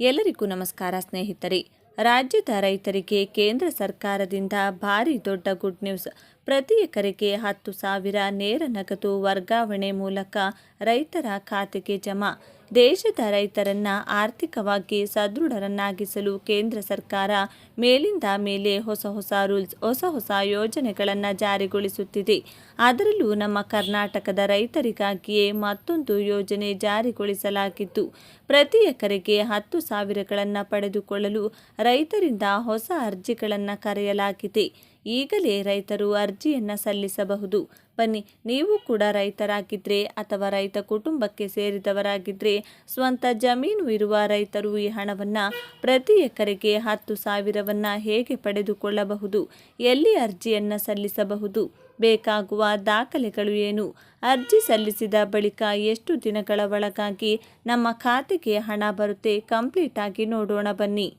ಎಲ್ಲರಿಗೂ ನಮಸ್ಕಾರ ಸ್ನೇಹಿತರೆ. ರಾಜ್ಯದ ರೈತರಿಗೆ ಕೇಂದ್ರ ಸರ್ಕಾರದಿಂದ ಭಾರಿ ದೊಡ್ಡ ಗುಡ್ ನ್ಯೂಸ್. ಪ್ರತಿ ಎಕರೆಗೆ ಹತ್ತು ಸಾವಿರ ನೇರ ನಗದು ವರ್ಗಾವಣೆ ಮೂಲಕ ರೈತರ ಖಾತೆಗೆ ಜಮಾ. ದೇಶದ ರೈತರನ್ನ ಆರ್ಥಿಕವಾಗಿ ಸದೃಢರನ್ನಾಗಿಸಲು ಕೇಂದ್ರ ಸರ್ಕಾರ ಮೇಲಿಂದ ಮೇಲೆ ಹೊಸ ಹೊಸ ರೂಲ್ಸ್, ಹೊಸ ಹೊಸ ಯೋಜನೆಗಳನ್ನು ಜಾರಿಗೊಳಿಸುತ್ತಿದೆ. ಅದರಲ್ಲೂ ನಮ್ಮ ಕರ್ನಾಟಕದ ರೈತರಿಗಾಗಿಯೇ ಮತ್ತೊಂದು ಯೋಜನೆ ಜಾರಿಗೊಳಿಸಲಾಗಿದ್ದು, ಪ್ರತಿ ಎಕರೆಗೆ ಹತ್ತು ಸಾವಿರಗಳನ್ನು ಪಡೆದುಕೊಳ್ಳಲು ರೈತರಿಂದ ಹೊಸ ಅರ್ಜಿಗಳನ್ನು ಕರೆಯಲಾಗಿದೆ. ಈಗಲೇ ರೈತರು ಅರ್ಜಿಯನ್ನು ಸಲ್ಲಿಸಬಹುದು. ಬನ್ನಿ, ನೀವು ಕೂಡ ರೈತರಾಗಿದ್ದರೆ ಅಥವಾ ರೈತ ಕುಟುಂಬಕ್ಕೆ ಸೇರಿದವರಾಗಿದ್ದರೆ ಸ್ವಂತ ಜಮೀನು ಇರುವ ರೈತರು ಈ ಹಣವನ್ನು ಪ್ರತಿ ಎಕರೆಗೆ ಹತ್ತು ಸಾವಿರವನ್ನು ಹೇಗೆ ಪಡೆದುಕೊಳ್ಳಬಹುದು? ಎಲ್ಲಿ ಅರ್ಜಿಯನ್ನು ಸಲ್ಲಿಸಬಹುದು? ಬೇಕಾಗುವ ದಾಖಲೆಗಳು ಏನು? ಅರ್ಜಿ ಸಲ್ಲಿಸಿದ ಬಳಿಕ ಎಷ್ಟು ದಿನಗಳ ಒಳಗಾಗಿ ನಮ್ಮ ಖಾತೆಗೆ ಹಣ ಬರುತ್ತೆ? ಕಂಪ್ಲೀಟ್ ಆಗಿ ನೋಡೋಣ ಬನ್ನಿ.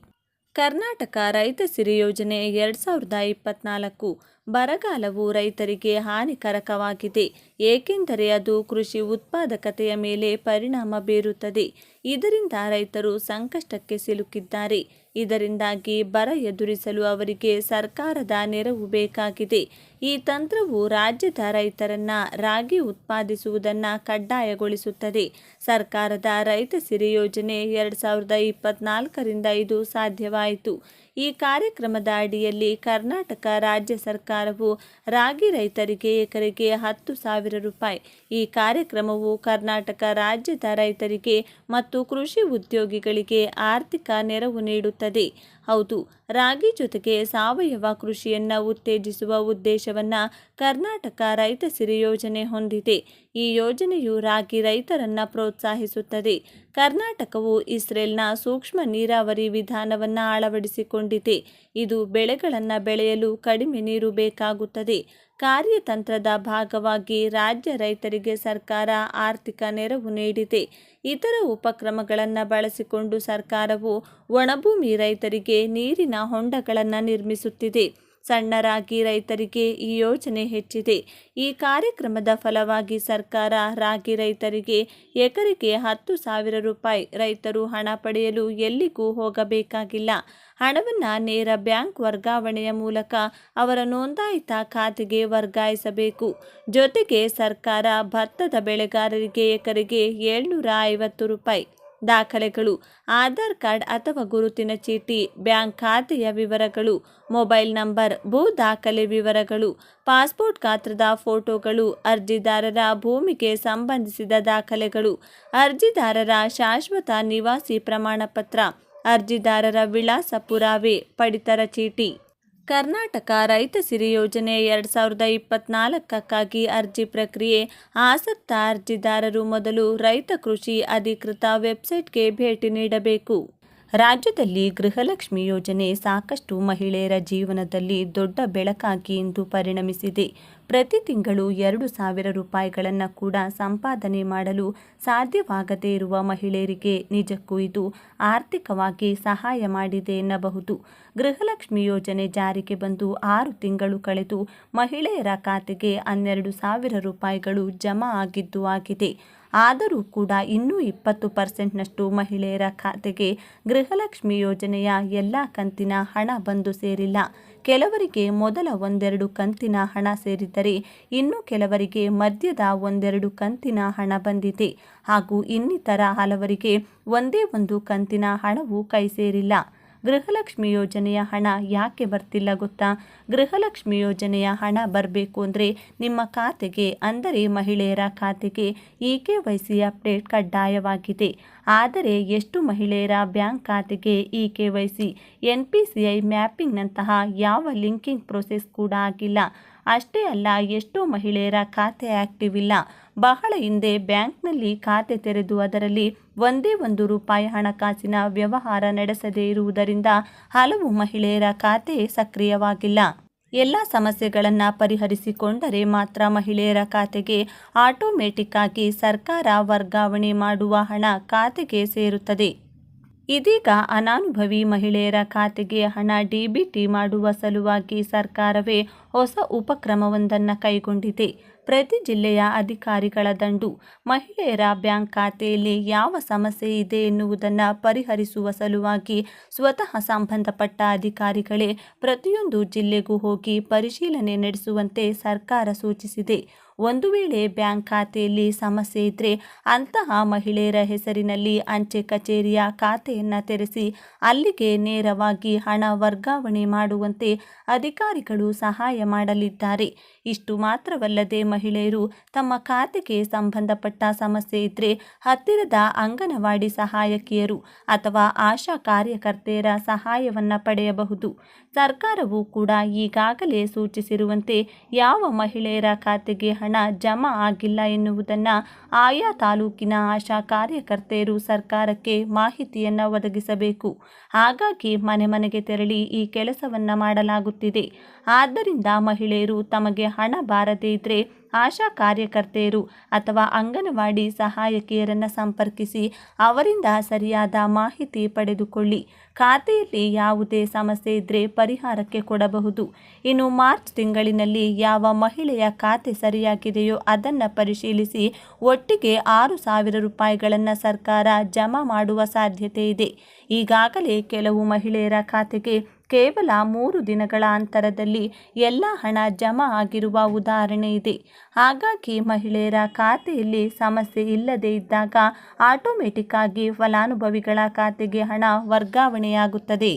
ಕರ್ನಾಟಕ ರೈತ ಸಿರಿ ಯೋಜನೆ ಎರಡು ಸಾವಿರದ ಇಪ್ಪತ್ನಾಲ್ಕು ಬರಗಾಲವು ರೈತರಿಗೆ ಹಾನಿಕಾರಕವಾಗಿದೆ, ಏಕೆಂದರೆ ಅದು ಕೃಷಿ ಉತ್ಪಾದಕತೆಯ ಮೇಲೆ ಪರಿಣಾಮ ಬೀರುತ್ತದೆ. ಇದರಿಂದ ರೈತರು ಸಂಕಷ್ಟಕ್ಕೆ ಸಿಲುಕಿದ್ದಾರೆ. ಇದರಿಂದಾಗಿ ಬರ ಎದುರಿಸಲು ಅವರಿಗೆ ಸರ್ಕಾರದ ನೆರವು ಬೇಕಾಗಿದೆ. ಈ ತಂತ್ರವು ರಾಜ್ಯದ ರೈತರನ್ನ ರಾಗಿ ಉತ್ಪಾದಿಸುವುದನ್ನು ಕಡ್ಡಾಯಗೊಳಿಸುತ್ತದೆ. ಸರ್ಕಾರದ ರೈತ ಸಿರಿ ಯೋಜನೆ ಎರಡು ಸಾವಿರದ ಇಪ್ಪತ್ನಾಲ್ಕರಿಂದ ಇದು ಸಾಧ್ಯವಾಯಿತು. ಈ ಕಾರ್ಯಕ್ರಮದ ಅಡಿಯಲ್ಲಿ ಕರ್ನಾಟಕ ರಾಜ್ಯ ಸರ್ಕಾರವು ರಾಗಿ ರೈತರಿಗೆ ಎಕರೆಗೆ ಹತ್ತು ಸಾವಿರ ರೂಪಾಯಿ, ಈ ಕಾರ್ಯಕ್ರಮವು ಕರ್ನಾಟಕ ರಾಜ್ಯದ ರೈತರಿಗೆ ಮತ್ತು ಕೃಷಿ ಉದ್ಯೋಗಿಗಳಿಗೆ ಆರ್ಥಿಕ ನೆರವು ನೀಡುತ್ತದೆ. ಹೌದು ರಾಗಿ ಜೊತೆಗೆ ಸಾವಯವ ಕೃಷಿಯನ್ನು ಉತ್ತೇಜಿಸುವ ಉದ್ದೇಶವನ್ನು ಕರ್ನಾಟಕ ರೈತ ಸಿರಿ ಯೋಜನೆ ಹೊಂದಿದೆ. ಈ ಯೋಜನೆಯು ರಾಗಿ ರೈತರನ್ನು ಪ್ರೋತ್ಸಾಹಿಸುತ್ತದೆ. ಕರ್ನಾಟಕವು ಇಸ್ರೇಲ್ನ ಸೂಕ್ಷ್ಮ ನೀರಾವರಿ ವಿಧಾನವನ್ನು ಅಳವಡಿಸಿಕೊಂಡಿದೆ. ಇದು ಬೆಳೆಗಳನ್ನು ಬೆಳೆಯಲು ಕಡಿಮೆ ನೀರು ಬೇಕಾಗುತ್ತದೆ. ಕಾರ್ಯತಂತ್ರದ ಭಾಗವಾಗಿ ರಾಜ್ಯ ರೈತರಿಗೆ ಸರ್ಕಾರ ಆರ್ಥಿಕ ನೆರವು ನೀಡಿದೆ. ಇತರ ಉಪಕ್ರಮಗಳನ್ನು ಬಳಸಿಕೊಂಡು ಸರ್ಕಾರವು ಒಣಭೂಮಿ ರೈತರಿಗೆ ನೀರಿನ ಹೊಂಡಗಳನ್ನು ನಿರ್ಮಿಸುತ್ತಿದೆ. ಸಣ್ಣ ರಾಗಿ ರೈತರಿಗೆ ಈ ಯೋಜನೆ ಹೆಚ್ಚಿದೆ. ಈ ಕಾರ್ಯಕ್ರಮದ ಫಲವಾಗಿ ಸರ್ಕಾರ ರಾಗಿ ರೈತರಿಗೆ ಎಕರೆಗೆ ಹತ್ತು ಸಾವಿರ ರೂಪಾಯಿ ರೈತರು ಹಣ ಪಡೆಯಲು ಎಲ್ಲಿಗೂ ಹೋಗಬೇಕಾಗಿಲ್ಲ. ಹಣವನ್ನು ನೇರ ಬ್ಯಾಂಕ್ ವರ್ಗಾವಣೆಯ ಮೂಲಕ ಅವರ ನೋಂದಾಯಿತ ಖಾತೆಗೆ ವರ್ಗಾಯಿಸಬೇಕು. ಜೊತೆಗೆ ಸರ್ಕಾರ ಭತ್ತದ ಬೆಳೆಗಾರರಿಗೆ ಎಕರೆಗೆ ಏಳ್ನೂರ ಐವತ್ತು ರೂಪಾಯಿ ದಾಖಲೆಗಳು, ಆಧಾರ್ ಕಾರ್ಡ್ ಅಥವಾ ಗುರುತಿನ ಚೀಟಿ, ಬ್ಯಾಂಕ್ ಖಾತೆಯ ವಿವರಗಳು, ಮೊಬೈಲ್ ನಂಬರ್, ಭೂ ದಾಖಲೆ ವಿವರಗಳು, ಪಾಸ್ಪೋರ್ಟ್ ಗಾತ್ರದ ಫೋಟೋಗಳು, ಅರ್ಜಿದಾರರ ಭೂಮಿಗೆ ಸಂಬಂಧಿಸಿದ ದಾಖಲೆಗಳು, ಅರ್ಜಿದಾರರ ಶಾಶ್ವತ ನಿವಾಸಿ ಪ್ರಮಾಣಪತ್ರ, ಅರ್ಜಿದಾರರ ವಿಳಾಸ ಪುರಾವೆ, ಪಡಿತರ ಚೀಟಿ. ಕರ್ನಾಟಕ ರೈತ ಸಿರಿ ಯೋಜನೆ ಎರಡು ಸಾವಿರದ ಇಪ್ಪತ್ನಾಲ್ಕಕ್ಕಾಗಿ ಅರ್ಜಿ ಪ್ರಕ್ರಿಯೆ ಆಸಕ್ತ ಅರ್ಜಿದಾರರು ಮೊದಲು ರೈತ ಕೃಷಿ ಅಧಿಕೃತ ವೆಬ್ಸೈಟ್ಗೆ ಭೇಟಿ ನೀಡಬೇಕು. ರಾಜ್ಯದಲ್ಲಿ ಗೃಹಲಕ್ಷ್ಮಿ ಯೋಜನೆ ಸಾಕಷ್ಟು ಮಹಿಳೆಯರ ಜೀವನದಲ್ಲಿ ದೊಡ್ಡ ಬೆಳಕಾಗಿ ಇಂದು ಪರಿಣಮಿಸಿದೆ. ಪ್ರತಿ ತಿಂಗಳು ಎರಡು ಸಾವಿರ ರೂಪಾಯಿಗಳನ್ನು ಕೂಡ ಸಂಪಾದನೆ ಮಾಡಲು ಸಾಧ್ಯವಾಗದೇ ಇರುವ ಮಹಿಳೆಯರಿಗೆ ನಿಜಕ್ಕೂ ಇದು ಆರ್ಥಿಕವಾಗಿ ಸಹಾಯ ಮಾಡಿದೆ ಎನ್ನಬಹುದು. ಗೃಹಲಕ್ಷ್ಮಿ ಯೋಜನೆ ಜಾರಿಗೆ ಬಂದು ಆರು ತಿಂಗಳು ಕಳೆದು ಮಹಿಳೆಯರ ಖಾತೆಗೆ ಹನ್ನೆರಡು ಸಾವಿರ ರೂಪಾಯಿಗಳು ಜಮಾ ಆಗಿದ್ದು ಆಗಿದೆ. ಆದರೂ ಕೂಡ ಇನ್ನೂ ಇಪ್ಪತ್ತು ಪರ್ಸೆಂಟ್ನಷ್ಟು ಮಹಿಳೆಯರ ಖಾತೆಗೆ ಗೃಹಲಕ್ಷ್ಮಿ ಯೋಜನೆಯ ಎಲ್ಲ ಕಂತಿನ ಹಣ ಬಂದು ಸೇರಿಲ್ಲ. ಕೆಲವರಿಗೆ ಮೊದಲ ಒಂದೆರಡು ಕಂತಿನ ಹಣ ಸೇರಿದ್ದರೆ ಇನ್ನು ಕೆಲವರಿಗೆ ಮಧ್ಯದ ಒಂದೆರಡು ಕಂತಿನ ಹಣ ಬಂದಿದೆ. ಹಾಗೂ ಇನ್ನಿತರ ಹಲವರಿಗೆ ಒಂದೇ ಒಂದು ಕಂತಿನ ಹಣವು ಕೈ ಸೇರಿಲ್ಲ. ಗೃಹಲಕ್ಷ್ಮಿ ಯೋಜನೆಯ ಹಣ ಯಾಕೆ ಬರ್ತಿಲ್ಲ ಗೊತ್ತಾ? ಗೃಹಲಕ್ಷ್ಮಿ ಯೋಜನೆಯ ಹಣ ಬರಬೇಕು ಅಂದರೆ ನಿಮ್ಮ ಖಾತೆಗೆ, ಅಂದರೆ ಮಹಿಳೆಯರ ಖಾತೆಗೆ E K Y C update ಕಡ್ಡಾಯವಾಗಿದೆ. ಆದರೆ ಎಷ್ಟು ಮಹಿಳೆಯರ ಬ್ಯಾಂಕ್ ಖಾತೆಗೆ E K Y C? N P C I ಮ್ಯಾಪಿಂಗ್ನಂತಹ ಯಾವ ಲಿಂಕಿಂಗ್ ಪ್ರೊಸೆಸ್ ಕೂಡ ಆಗಿಲ್ಲ. ಅಷ್ಟೇ ಅಲ್ಲ, ಎಷ್ಟೋ ಮಹಿಳೆಯರ ಖಾತೆ ಆ್ಯಕ್ಟಿವ್ ಇಲ್ಲ. ಬಹಳ ಹಿಂದೆ ಬ್ಯಾಂಕ್ನಲ್ಲಿ ಖಾತೆ ತೆರೆದು ಅದರಲ್ಲಿ ಒಂದೇ ಒಂದು ರೂಪಾಯಿ ಹಣಕಾಸಿನ ವ್ಯವಹಾರ ನಡೆಸದೇ ಇರುವುದರಿಂದ ಹಲವು ಮಹಿಳೆಯರ ಖಾತೆ ಸಕ್ರಿಯವಾಗಿಲ್ಲ. ಎಲ್ಲ ಸಮಸ್ಯೆಗಳನ್ನು ಪರಿಹರಿಸಿಕೊಂಡರೆ ಮಾತ್ರ ಮಹಿಳೆಯರ ಖಾತೆಗೆ ಆಟೋಮೆಟಿಕ್ ಆಗಿ ಸರ್ಕಾರ ವರ್ಗಾವಣೆ ಮಾಡುವ ಹಣ ಖಾತೆಗೆ ಸೇರುತ್ತದೆ. ಇದೀಗ ಅನಾನುಭವಿ ಮಹಿಳೆಯರ ಖಾತೆಗೆ ಹಣ ಡಿಬಿಟಿ ಮಾಡುವ ಸಲುವಾಗಿ ಸರ್ಕಾರವೇ ಹೊಸ ಉಪಕ್ರಮವೊಂದನ್ನು ಕೈಗೊಂಡಿದೆ. ಪ್ರತಿ ಜಿಲ್ಲೆಯ ಅಧಿಕಾರಿಗಳ ದಂಡು, ಮಹಿಳೆಯರ ಬ್ಯಾಂಕ್ ಖಾತೆಯಲ್ಲಿ ಯಾವ ಸಮಸ್ಯೆ ಇದೆ ಎನ್ನುವುದನ್ನು ಪರಿಹರಿಸುವ ಸಲುವಾಗಿ ಸ್ವತಃ ಸಂಬಂಧಪಟ್ಟ ಅಧಿಕಾರಿಗಳೇ ಪ್ರತಿಯೊಂದು ಜಿಲ್ಲೆಗೂ ಹೋಗಿ ಪರಿಶೀಲನೆ ನಡೆಸುವಂತೆ ಸರ್ಕಾರ ಸೂಚಿಸಿದೆ. ಒಂದು ವೇಳೆ ಬ್ಯಾಂಕ್ ಖಾತೆಯಲ್ಲಿ ಸಮಸ್ಯೆ ಇದ್ದರೆ ಅಂತಹ ಮಹಿಳೆಯರ ಹೆಸರಿನಲ್ಲಿ ಅಂಚೆ ಕಚೇರಿಯ ಖಾತೆಯನ್ನು ತೆರೆಸಿ ಅಲ್ಲಿಗೆ ನೇರವಾಗಿ ಹಣ ವರ್ಗಾವಣೆ ಮಾಡುವಂತೆ ಅಧಿಕಾರಿಗಳು ಸಹಾಯ ಮಾಡಲಿದ್ದಾರೆ. ಇಷ್ಟು ಮಾತ್ರವಲ್ಲದೆ ಮಹಿಳೆಯರು ತಮ್ಮ ಖಾತೆಗೆ ಸಂಬಂಧಪಟ್ಟ ಸಮಸ್ಯೆ ಇದ್ದರೆ ಹತ್ತಿರದ ಅಂಗನವಾಡಿ ಸಹಾಯಕಿಯರು ಅಥವಾ ಆಶಾ ಕಾರ್ಯಕರ್ತೆಯರ ಸಹಾಯವನ್ನು ಪಡೆಯಬಹುದು. ಸರ್ಕಾರವು ಕೂಡ ಈಗಾಗಲೇ ಸೂಚಿಸಿರುವಂತೆ ಯಾವ ಮಹಿಳೆಯರ ಖಾತೆಗೆ ಹಣ ಜಮಾ ಆಗಿಲ್ಲ ಎನ್ನುವುದನ್ನು ಆಯಾ ತಾಲೂಕಿನ ಆಶಾ ಕಾರ್ಯಕರ್ತೆಯರು ಸರ್ಕಾರಕ್ಕೆ ಮಾಹಿತಿಯನ್ನು ಒದಗಿಸಬೇಕು. ಹಾಗಾಗಿ ಮನೆ ಮನೆಗೆ ತೆರಳಿ ಈ ಕೆಲಸವನ್ನು ಮಾಡಲಾಗುತ್ತಿದೆ. ಆದ್ದರಿಂದ ಮಹಿಳೆಯರು ತಮಗೆ ಹಣ ಬಾರದೇ ಇದ್ದರೆ ಆಶಾ ಕಾರ್ಯಕರ್ತೆಯರು ಅಥವಾ ಅಂಗನವಾಡಿ ಸಹಾಯಕಿಯರನ್ನು ಸಂಪರ್ಕಿಸಿ ಅವರಿಂದ ಸರಿಯಾದ ಮಾಹಿತಿ ಪಡೆದುಕೊಳ್ಳಿ. ಖಾತೆಯಲ್ಲಿ ಯಾವುದೇ ಸಮಸ್ಯೆ ಇದ್ದರೆ ಪರಿಹಾರಕ್ಕೆ ಕೊಡಬಹುದು. ಇನ್ನು ಮಾರ್ಚ್ ತಿಂಗಳಿನಲ್ಲಿ ಯಾವ ಮಹಿಳೆಯ ಖಾತೆ ಸರಿಯಾಗಿದೆಯೋ ಅದನ್ನು ಪರಿಶೀಲಿಸಿ ಒಟ್ಟಿಗೆ ಆರು ಸಾವಿರ ರೂಪಾಯಿಗಳನ್ನು ಸರ್ಕಾರ ಜಮಾ ಮಾಡುವ ಸಾಧ್ಯತೆ ಇದೆ. ಈಗಾಗಲೇ ಕೆಲವು ಮಹಿಳೆಯರ ಖಾತೆಗೆ ಕೇವಲ ಮೂರು ದಿನಗಳ ಅಂತರದಲ್ಲಿ ಎಲ್ಲ ಹಣ ಜಮಾ ಆಗಿರುವ ಉದಾಹರಣೆ ಇದೆ. ಹಾಗಾಗಿ ಮಹಿಳೆಯರ ಖಾತೆಯಲ್ಲಿ ಸಮಸ್ಯೆ ಇಲ್ಲದೇ ಇದ್ದಾಗ ಆಟೋಮೆಟಿಕ್ ಆಗಿ ಫಲಾನುಭವಿಗಳ ಖಾತೆಗೆ ಹಣ ವರ್ಗಾವಣೆಯಾಗುತ್ತದೆ.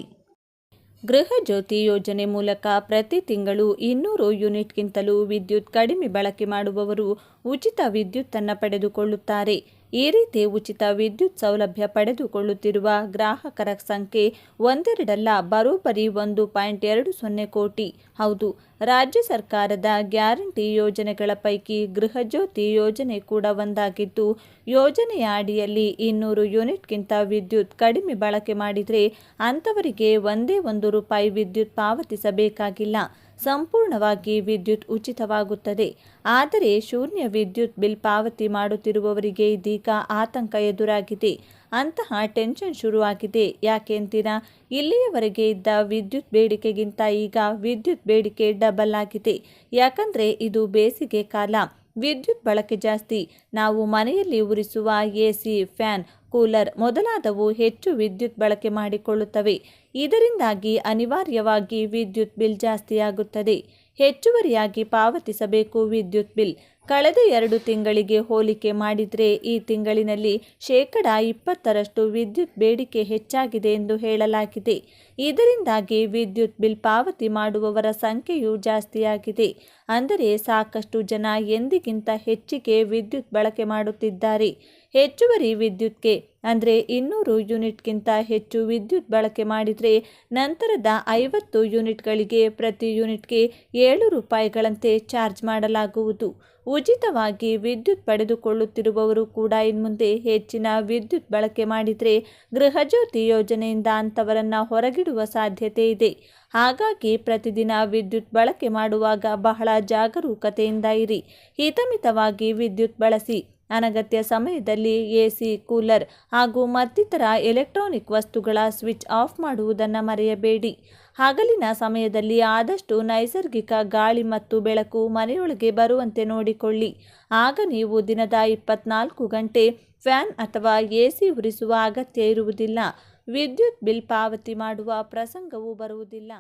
ಗೃಹ ಜ್ಯೋತಿ ಯೋಜನೆ ಮೂಲಕ ಪ್ರತಿ ತಿಂಗಳು ಇನ್ನೂರು ಯೂನಿಟ್ಗಿಂತಲೂ ವಿದ್ಯುತ್ ಕಡಿಮೆ ಬಳಕೆ ಮಾಡುವವರು ಉಚಿತ ವಿದ್ಯುತ್ತನ್ನು ಪಡೆದುಕೊಳ್ಳುತ್ತಾರೆ. ಈ ರೀತಿ ಉಚಿತ ವಿದ್ಯುತ್ ಸೌಲಭ್ಯ ಪಡೆದುಕೊಳ್ಳುತ್ತಿರುವ ಗ್ರಾಹಕರ ಸಂಖ್ಯೆ ಒಂದೆರಡಲ್ಲ, ಬರೋಬ್ಬರಿ ಒಂದು ಪಾಯಿಂಟ್ ಎರಡು ಸೊನ್ನೆ ಕೋಟಿ. ಹೌದು, ರಾಜ್ಯ ಸರ್ಕಾರದ ಗ್ಯಾರಂಟಿ ಯೋಜನೆಗಳ ಪೈಕಿ ಗೃಹಜ್ಯೋತಿ ಯೋಜನೆ ಕೂಡ ಒಂದಾಗಿದ್ದು, ಯೋಜನೆಯ ಅಡಿಯಲ್ಲಿ ಇನ್ನೂರು ಯೂನಿಟ್ಗಿಂತ ವಿದ್ಯುತ್ ಕಡಿಮೆ ಬಳಕೆ ಮಾಡಿದರೆ ಅಂಥವರಿಗೆ ಒಂದೇ ಒಂದು ರೂಪಾಯಿ ವಿದ್ಯುತ್ ಪಾವತಿಸಬೇಕಾಗಿಲ್ಲ. ಸಂಪೂರ್ಣವಾಗಿ ವಿದ್ಯುತ್ ಉಚಿತವಾಗುತ್ತದೆ. ಆದರೆ ಶೂನ್ಯ ವಿದ್ಯುತ್ ಬಿಲ್ ಪಾವತಿ ಮಾಡುತ್ತಿರುವವರಿಗೆ ಇದೀಗ ಆತಂಕ ಎದುರಾಗಿದೆ. ಅಂತಹ ಟೆನ್ಷನ್ ಶುರುವಾಗಿದೆ. ಯಾಕೆಂದಿನ ಇಲ್ಲಿಯವರೆಗೆ ಇದ್ದ ವಿದ್ಯುತ್ ಬೇಡಿಕೆಗಿಂತ ಈಗ ವಿದ್ಯುತ್ ಬೇಡಿಕೆ ಡಬಲ್ ಆಗಿದೆ. ಯಾಕಂದರೆ ಇದು ಬೇಸಿಗೆ ಕಾಲ. ವಿದ್ಯುತ್ ಬಳಕೆ ಜಾಸ್ತಿ. ನಾವು ಮನೆಯಲ್ಲಿ ಉರಿಸುವ ಎ ಸಿ ಫ್ಯಾನ್ ಕೂಲರ್ ಮೊದಲಾದವು ಹೆಚ್ಚು ವಿದ್ಯುತ್ ಬಳಕೆ ಮಾಡಿಕೊಳ್ಳುತ್ತವೆ. ಇದರಿಂದಾಗಿ ಅನಿವಾರ್ಯವಾಗಿ ವಿದ್ಯುತ್ ಬಿಲ್ ಜಾಸ್ತಿಯಾಗುತ್ತದೆ ಹೆಚ್ಚುವರಿಯಾಗಿ ಪಾವತಿಸಬೇಕು ವಿದ್ಯುತ್ ಬಿಲ್. ಕಳೆದ ಎರಡು ತಿಂಗಳಿಗೆ ಹೋಲಿಕೆ ಮಾಡಿದರೆ ಈ ತಿಂಗಳಿನಲ್ಲಿ ಶೇಕಡ ಇಪ್ಪತ್ತರಷ್ಟು ವಿದ್ಯುತ್ ಬೇಡಿಕೆ ಹೆಚ್ಚಾಗಿದೆ ಎಂದು ಹೇಳಲಾಗಿದೆ. ಇದರಿಂದಾಗಿ ವಿದ್ಯುತ್ ಬಿಲ್ ಪಾವತಿ ಮಾಡುವವರ ಸಂಖ್ಯೆಯೂ ಜಾಸ್ತಿಯಾಗಿದೆ. ಅಂದರೆ ಸಾಕಷ್ಟು ಜನ ಎಂದಿಗಿಂತ ಹೆಚ್ಚಿಗೆ ವಿದ್ಯುತ್ ಬಳಕೆ ಮಾಡುತ್ತಿದ್ದಾರೆ. ಹೆಚ್ಚುವರಿ ವಿದ್ಯುತ್ಗೆ, ಅಂದರೆ ಇನ್ನೂರು ಯೂನಿಟ್ಗಿಂತ ಹೆಚ್ಚು ವಿದ್ಯುತ್ ಬಳಕೆ ಮಾಡಿದರೆ ನಂತರದ ಐವತ್ತು ಯೂನಿಟ್ಗಳಿಗೆ ಪ್ರತಿ ಯೂನಿಟ್ಗೆ ಏಳು ರೂಪಾಯಿಗಳಂತೆ ಚಾರ್ಜ್ ಮಾಡಲಾಗುವುದು. ಉಚಿತವಾಗಿ ವಿದ್ಯುತ್ ಪಡೆದುಕೊಳ್ಳುತ್ತಿರುವವರು ಕೂಡ ಇನ್ಮುಂದೆ ಹೆಚ್ಚಿನ ವಿದ್ಯುತ್ ಬಳಕೆ ಮಾಡಿದರೆ ಗೃಹಜ್ಯೋತಿ ಯೋಜನೆಯಿಂದ ಅಂಥವರನ್ನು ಹೊರಗಿಡುವ ಸಾಧ್ಯತೆ ಇದೆ. ಹಾಗಾಗಿ ಪ್ರತಿದಿನ ವಿದ್ಯುತ್ ಬಳಕೆ ಮಾಡುವಾಗ ಬಹಳ ಜಾಗರೂಕತೆಯಿಂದ ಇರಿ. ಹಿತಮಿತವಾಗಿ ವಿದ್ಯುತ್ ಬಳಸಿ. ಅನಗತ್ಯ ಸಮಯದಲ್ಲಿ ಎಸಿ, ಕೂಲರ್ ಹಾಗೂ ಮತ್ತಿತರ ಎಲೆಕ್ಟ್ರಾನಿಕ್ ವಸ್ತುಗಳ ಸ್ವಿಚ್ ಆಫ್ ಮಾಡುವುದನ್ನು ಮರೆಯಬೇಡಿ. ಹಗಲಿನ ಸಮಯದಲ್ಲಿ ಆದಷ್ಟು ನೈಸರ್ಗಿಕ ಗಾಳಿ ಮತ್ತು ಬೆಳಕು ಮನೆಯೊಳಗೆ ಬರುವಂತೆ ನೋಡಿಕೊಳ್ಳಿ. ಆಗ ನೀವು ದಿನದ ಇಪ್ಪತ್ನಾಲ್ಕು ಗಂಟೆ ಫ್ಯಾನ್ ಅಥವಾ ಎಸಿ ಉರಿಸುವ ಅಗತ್ಯ ಇರುವುದಿಲ್ಲ. ವಿದ್ಯುತ್ ಬಿಲ್ ಪಾವತಿ ಮಾಡುವ ಪ್ರಸಂಗವೂ ಬರುವುದಿಲ್ಲ.